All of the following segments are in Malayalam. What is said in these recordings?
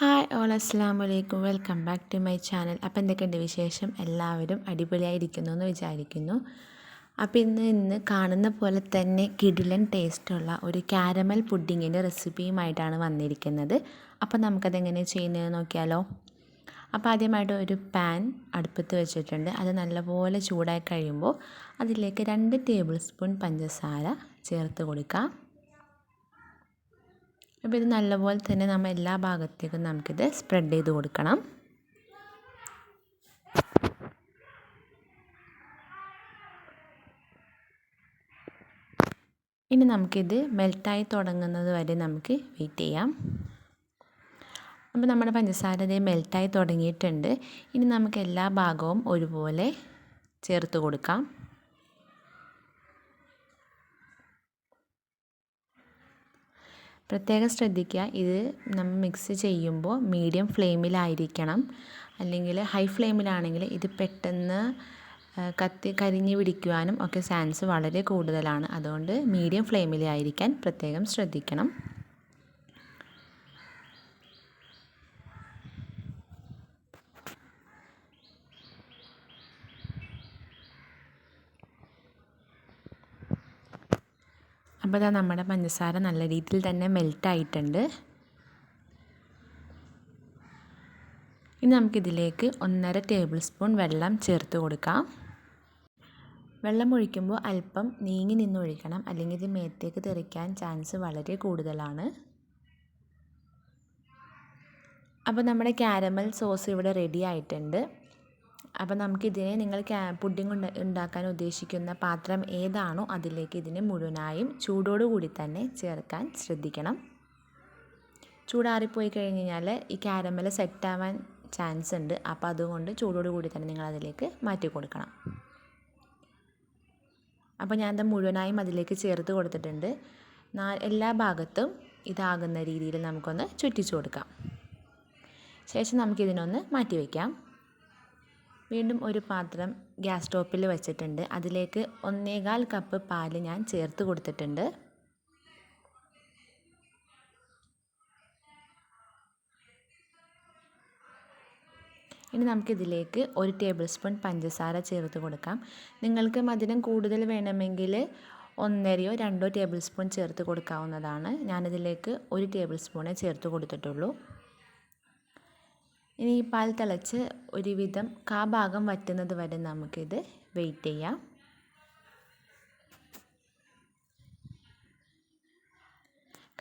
ഹായ് ഓൾ അസ്സാം വലൈക്കും welcome back to my channel. അപ്പോൾ എന്തൊക്കെയുണ്ട് വിശേഷം? എല്ലാവരും അടിപൊളിയായിരിക്കുന്നു എന്ന് വിചാരിക്കുന്നു. അപ്പോൾ ഇന്ന് ഇന്ന് കാണുന്ന പോലെ തന്നെ കിടിലൻ ടേസ്റ്റുള്ള ഒരു കാരമൽ പുഡിങ്ങിന്റെ റെസിപ്പിയുമായിട്ടാണ് വന്നിരിക്കുന്നത്. അപ്പോൾ നമുക്കതെങ്ങനെ ചെയ്യുന്നത് നോക്കിയാലോ? അപ്പോൾ ആദ്യമായിട്ട് ഒരു പാൻ അടുപ്പത്ത് വെച്ചിട്ടുണ്ട്. അത് നല്ലപോലെ ചൂടായി കഴിയുമ്പോൾ അതിലേക്ക് രണ്ട് ടേബിൾ സ്പൂൺ പഞ്ചസാര ചേർത്ത് കൊടുക്കാം. അപ്പോൾ ഇത് നല്ലപോലെ തന്നെ നമ്മൾ എല്ലാ ഭാഗത്തേക്കും നമുക്കിത് സ്പ്രെഡ് ചെയ്ത് കൊടുക്കണം. ഇനി നമുക്കിത് മെൽട്ടായി തുടങ്ങുന്നത് വരെ നമുക്ക് വെയിറ്റ് ചെയ്യാം. അപ്പോൾ നമ്മുടെ പഞ്ചസാര ഇത് മെൽട്ടായി തുടങ്ങിയിട്ടുണ്ട്. ഇനി നമുക്ക് എല്ലാ ഭാഗവും ഒരുപോലെ ചേർത്ത് കൊടുക്കാം. പ്രത്യേകം ശ്രദ്ധിക്കുക. ഇത് നമ്മൾ മിക്സ് ചെയ്യുമ്പോൾ മീഡിയം ഫ്ലെയിമിലായിരിക്കണം അല്ലെങ്കിൽ ഹൈ ഫ്ലെയിമിലാണെങ്കിൽ ഇത് പെട്ടെന്ന് കത്തി കരിഞ്ഞു പിടിക്കുവാനും ഒക്കെ ചാൻസ് വളരെ കൂടുതലാണ്. അതുകൊണ്ട് മീഡിയം ഫ്ലെയിമിലായിരിക്കാൻ പ്രത്യേകം ശ്രദ്ധിക്കണം. അപ്പോൾ ഇതാ നമ്മുടെ പഞ്ചസാര നല്ല രീതിയിൽ തന്നെ മെൽറ്റ് ആയിട്ടുണ്ട്. ഇനി നമുക്കിതിലേക്ക് ഒന്നര ടേബിൾ സ്പൂൺ വെള്ളം ചേർത്ത് കൊടുക്കാം. വെള്ളം ഒഴിക്കുമ്പോൾ അല്പം നീങ്ങി നിന്ന് ഒഴിക്കണം. അല്ലെങ്കിൽ ഇത് മേത്തേക്ക് തെറിക്കാൻ ചാൻസ് വളരെ കൂടുതലാണ്. അപ്പോൾ നമ്മുടെ ക്യാരമൽ സോസ് ഇവിടെ റെഡി ആയിട്ടുണ്ട്. അപ്പോൾ നമുക്കിതിനെ നിങ്ങൾ പുഡിംഗ് ഉണ്ടാക്കാൻ ഉദ്ദേശിക്കുന്ന പാത്രം ഏതാണോ അതിലേക്ക് ഇതിനെ മുഴുവനായും ചൂടോടുകൂടി തന്നെ ചേർക്കാൻ ശ്രദ്ധിക്കണം. ചൂടാറിപ്പോയി കഴിഞ്ഞ് കഴിഞ്ഞാൽ ഈ ക്യാരമൽ സെറ്റാവാൻ ചാൻസ് ഉണ്ട്. അപ്പോൾ അതുകൊണ്ട് ചൂടോടുകൂടി തന്നെ നിങ്ങൾ അതിലേക്ക് മാറ്റി കൊടുക്കണം. അപ്പോൾ ഞാൻ ഇത് മുഴുവനായും അതിലേക്ക് ചേർത്ത് കൊടുത്തിട്ടുണ്ട്. എല്ലാ ഭാഗത്തും ഇതാകുന്ന രീതിയിൽ നമുക്കൊന്ന് ചുറ്റിച്ചു കൊടുക്കാം. ശേഷം നമുക്കിതിനൊന്ന് മാറ്റി വയ്ക്കാം വീണ്ടും ഒരു പാത്രം ഗ്യാസ് സ്റ്റോപ്പിൽ വെച്ചിട്ടുണ്ട്. അതിലേക്ക് ഒന്നേകാൽ കപ്പ് പാൽ ഞാൻ ചേർത്ത് കൊടുത്തിട്ടുണ്ട്. ഇനി നമുക്കിതിലേക്ക് ഒരു ടേബിൾ സ്പൂൺ പഞ്ചസാര ചേർത്ത് കൊടുക്കാം. നിങ്ങൾക്ക് മധുരം കൂടുതൽ വേണമെങ്കിൽ ഒന്നരയോ രണ്ടോ ടേബിൾ സ്പൂൺ ചേർത്ത് കൊടുക്കാവുന്നതാണ്. ഞാനിതിലേക്ക് ഒരു ടേബിൾ സ്പൂണേ ചേർത്ത് കൊടുത്തിട്ടുള്ളൂ. ഇനി ഈ പാൽ തിളച്ച് ഒരുവിധം കാ ഭാഗം വറ്റുന്നത് വരെ നമുക്കിത് വെയിറ്റ് ചെയ്യാം.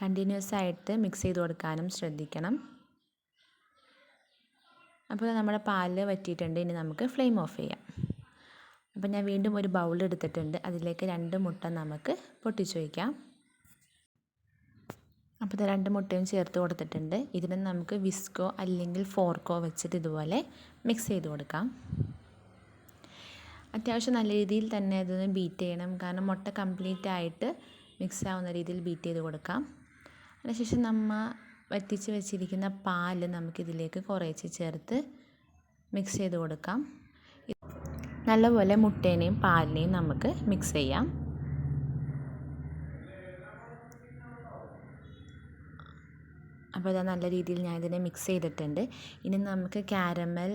കണ്ടിന്യൂസ് ആയിട്ട് മിക്സ് ചെയ്ത് കൊടുക്കാനും ശ്രദ്ധിക്കണം. അപ്പോൾ നമ്മുടെ പാൽ വറ്റിയിട്ടുണ്ട്. ഇനി നമുക്ക് ഫ്ലെയിം ഓഫ് ചെയ്യാം. അപ്പോൾ ഞാൻ വീണ്ടും ഒരു ബൗൾ എടുത്തിട്ടുണ്ട്. അതിലേക്ക് രണ്ട് മുട്ട നമുക്ക് പൊട്ടിച്ചു വയ്ക്കാം അപ്പോൾ ഇത് രണ്ട് മുട്ടയും ചേർത്ത് കൊടുത്തിട്ടുണ്ട്. ഇതിന് നമുക്ക് വിസ്കോ അല്ലെങ്കിൽ ഫോർക്കോ വെച്ചിട്ട് ഇതുപോലെ മിക്സ് ചെയ്ത് കൊടുക്കാം. അത്യാവശ്യം നല്ല രീതിയിൽ തന്നെ ഇതൊന്ന് ബീറ്റ് ചെയ്യണം. കാരണം മുട്ട കംപ്ലീറ്റ് ആയിട്ട് മിക്സ് ആവുന്ന രീതിയിൽ ബീറ്റ് ചെയ്ത് കൊടുക്കാം. അതിനുശേഷം നമ്മൾ വറ്റിച്ച് വെച്ചിരിക്കുന്ന പാൽ നമുക്കിതിലേക്ക് കുറേച്ച് ചേർത്ത് മിക്സ് ചെയ്ത് കൊടുക്കാം. നല്ലപോലെ മുട്ടേനെയും പാലിനെയും നമുക്ക് മിക്സ് ചെയ്യാം. അപ്പോൾ ഇത് നല്ല രീതിയിൽ ഞാൻ ഇതിനെ മിക്സ് ചെയ്തിട്ടുണ്ട്. ഇനി നമുക്ക് കാരമൽ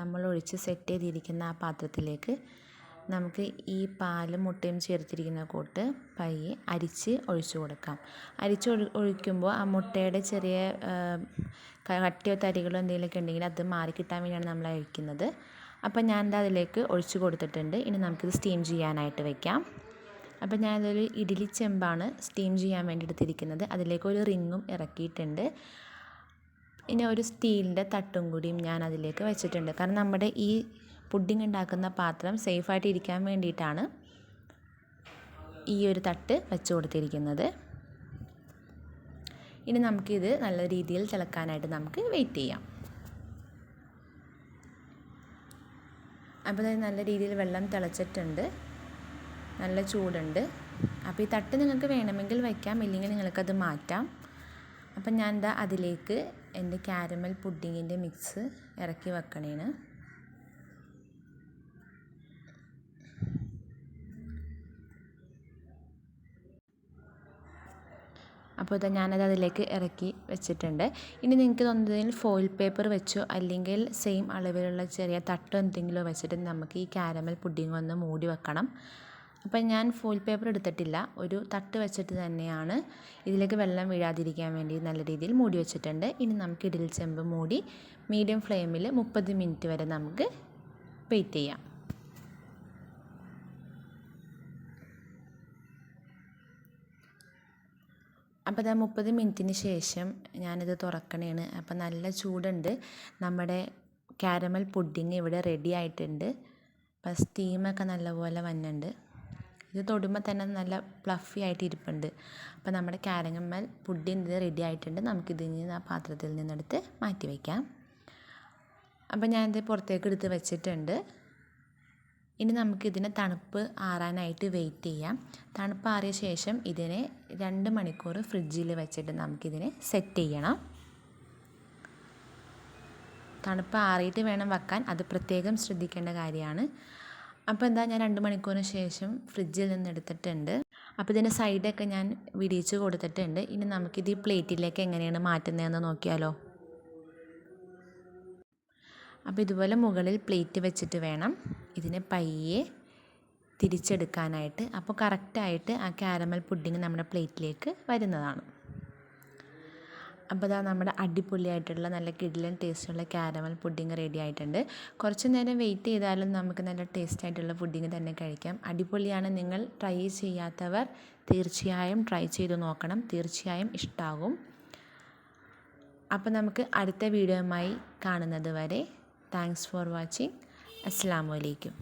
നമ്മൾ ഒഴിച്ച് സെറ്റ് ചെയ്തിരിക്കുന്ന ആ പാത്രത്തിലേക്ക് നമുക്ക് ഈ പാലും മുട്ടയും ചേർത്തിരിക്കുന്ന കൂട്ട് പയ്യെ അരിച്ച് ഒഴിച്ചു കൊടുക്കാം. അരിച്ച് ഒഴിക്കുമ്പോൾ ആ മുട്ടയുടെ ചെറിയ കട്ടിയോ തരികളോ എന്തെങ്കിലുമൊക്കെ ഉണ്ടെങ്കിൽ അത് മാറി കിട്ടാൻ വേണ്ടിയാണ് നമ്മൾ അഴിക്കുന്നത് അപ്പോൾ ഞാൻ അതിലേക്ക് ഒഴിച്ചു കൊടുത്തിട്ടുണ്ട്. ഇനി നമുക്കിത് സ്റ്റീം ചെയ്യാനായിട്ട് വെക്കാം. അപ്പോൾ ഞാനതൊരു ഇഡ്ഡലി ചെമ്പാണ് സ്റ്റീം ചെയ്യാൻ വേണ്ടി എടുത്തിരിക്കുന്നത്. അതിലേക്ക് ഒരു റിങ്ങും ഇറക്കിയിട്ടുണ്ട്. പിന്നെ ഒരു സ്റ്റീലിന്റെ തട്ടും കൂടിയും ഞാൻ അതിലേക്ക് വെച്ചിട്ടുണ്ട്. കാരണം നമ്മുടെ ഈ പുഡിംഗ് ഉണ്ടാക്കുന്ന പാത്രം സേഫായിട്ട് ഇരിക്കാൻ വേണ്ടിയിട്ടാണ് ഈ ഒരു തട്ട് വെച്ച് കൊടുത്തിരിക്കുന്നത്. ഇനി നമുക്കിത് നല്ല രീതിയിൽ തിളക്കാനായിട്ട് നമുക്ക് വെയിറ്റ് ചെയ്യാം. അപ്പോൾ നല്ല രീതിയിൽ വെള്ളം തിളച്ചിട്ടുണ്ട്. നല്ല ചൂടുണ്ട്. അപ്പോൾ ഈ തട്ട് നിങ്ങൾക്ക് വേണമെങ്കിൽ വയ്ക്കാം ഇല്ലെങ്കിൽ നിങ്ങൾക്കത് മാറ്റാം. അപ്പം ഞാൻ എന്താ അതിലേക്ക് എന്റെ കാരമൽ പുഡിങ്ങിന്റെ മിക്സ് ഇറക്കി വെക്കണേന് അപ്പോൾ ഇതാ ഞാനത് അതിലേക്ക് ഇറക്കി വെച്ചിട്ടുണ്ട്. ഇനി നിങ്ങൾക്ക് തോന്നുന്നതിൽ ഫോയിൽ പേപ്പർ വെച്ചോ അല്ലെങ്കിൽ സെയിം അളവിലുള്ള ചെറിയ തട്ടോ എന്തെങ്കിലും വെച്ചിട്ട് നമുക്ക് ഈ കാരമൽ പുഡിംഗ് ഒന്ന് മൂടി വെക്കണം. അപ്പം ഞാൻ ഫുൾ പേപ്പർ എടുത്തിട്ടില്ല. ഒരു തട്ട് വെച്ചിട്ട് തന്നെയാണ് ഇതിലേക്ക് വെള്ളം വീഴാതിരിക്കാൻ വേണ്ടി നല്ല രീതിയിൽ മൂടി വെച്ചിട്ടുണ്ട്. ഇനി നമുക്ക് ഇഡലി ചെമ്പ് മൂടി മീഡിയം ഫ്ലെയിമിൽ മുപ്പത് മിനിറ്റ് വരെ നമുക്ക് വെയിറ്റ് ചെയ്യാം. അപ്പോൾ ഇതാ മുപ്പത് മിനിറ്റിന് ശേഷം ഞാനിത് തുറക്കണേണ്. അപ്പോൾ നല്ല ചൂടുണ്ട്. നമ്മുടെ കാരമൽ പുഡിങ് ഇവിടെ റെഡി ആയിട്ടുണ്ട്. അപ്പോൾ സ്റ്റീമൊക്കെ നല്ലപോലെ വന്നിട്ടുണ്ട്. ഇത് തൊടുമ്പോൾ തന്നെ നല്ല ഫ്ലഫി ആയിട്ട് ഇരിപ്പുണ്ട്. അപ്പോൾ നമ്മുടെ കാരങ്ങമ്മൽ ഇത് റെഡി ആയിട്ടുണ്ട്. നമുക്കിത് ഇനി ആ പാത്രത്തിൽ നിന്നെടുത്ത് മാറ്റി വയ്ക്കാം അപ്പോൾ ഞാനിത് പുറത്തേക്ക് എടുത്ത് വെച്ചിട്ടുണ്ട്. ഇനി നമുക്കിതിനെ തണുപ്പ് ആറാനായിട്ട് വെയിറ്റ് ചെയ്യാം. തണുപ്പ് ആറിയ ശേഷം ഇതിനെ രണ്ട് മണിക്കൂർ ഫ്രിഡ്ജിൽ വെച്ചിട്ട് നമുക്കിതിനെ സെറ്റ് ചെയ്യണം. തണുപ്പ് ആറിയിട്ട് വേണം വെക്കാൻ. അത് പ്രത്യേകം ശ്രദ്ധിക്കേണ്ട കാര്യമാണ്. അപ്പോൾ എന്താ ഞാൻ രണ്ട് മണിക്കൂറിന് ശേഷം ഫ്രിഡ്ജിൽ നിന്ന് എടുത്തിട്ടുണ്ട്. അപ്പോൾ ഇതിന്റെ സൈഡൊക്കെ ഞാൻ വിടിയിച്ച് കൊടുത്തിട്ടുണ്ട്. ഇനി നമുക്കിത് ഈ പ്ലേറ്റിലേക്ക് എങ്ങനെയാണ് മാറ്റുന്നതെന്ന് നോക്കിയാലോ. അപ്പോൾ ഇതുപോലെ മുകളിൽ പ്ലേറ്റ് വെച്ചിട്ട് വേണം ഇതിനെ പയ്യെ തിരിച്ചെടുക്കാനായിട്ട്. അപ്പോൾ കറക്റ്റായിട്ട് ആ കാരമൽ പുഡിങ് നമ്മുടെ പ്ലേറ്റിലേക്ക് വരുന്നതാണ്. അപ്പോൾ ഇതാ നമ്മുടെ അടിപൊളിയായിട്ടുള്ള നല്ല കിഡിലൻ ടേസ്റ്റുള്ള കാരമൽ പുഡിങ് റെഡി ആയിട്ടുണ്ട്. കുറച്ച് നേരം വെയിറ്റ് ചെയ്താലും നമുക്ക് നല്ല ടേസ്റ്റ് ആയിട്ടുള്ള പുഡിങ് തന്നെ കഴിക്കാം. അടിപൊളിയാണ്. നിങ്ങൾ ട്രൈ ചെയ്യാത്തവർ തീർച്ചയായും ട്രൈ ചെയ്ത് നോക്കണം. തീർച്ചയായും ഇഷ്ടമാകും അപ്പോൾ നമുക്ക് അടുത്ത വീഡിയോയുമായി കാണുന്നത് വരെ താങ്ക്സ് ഫോർ വാച്ചിങ് അസ്സാം വലൈക്കും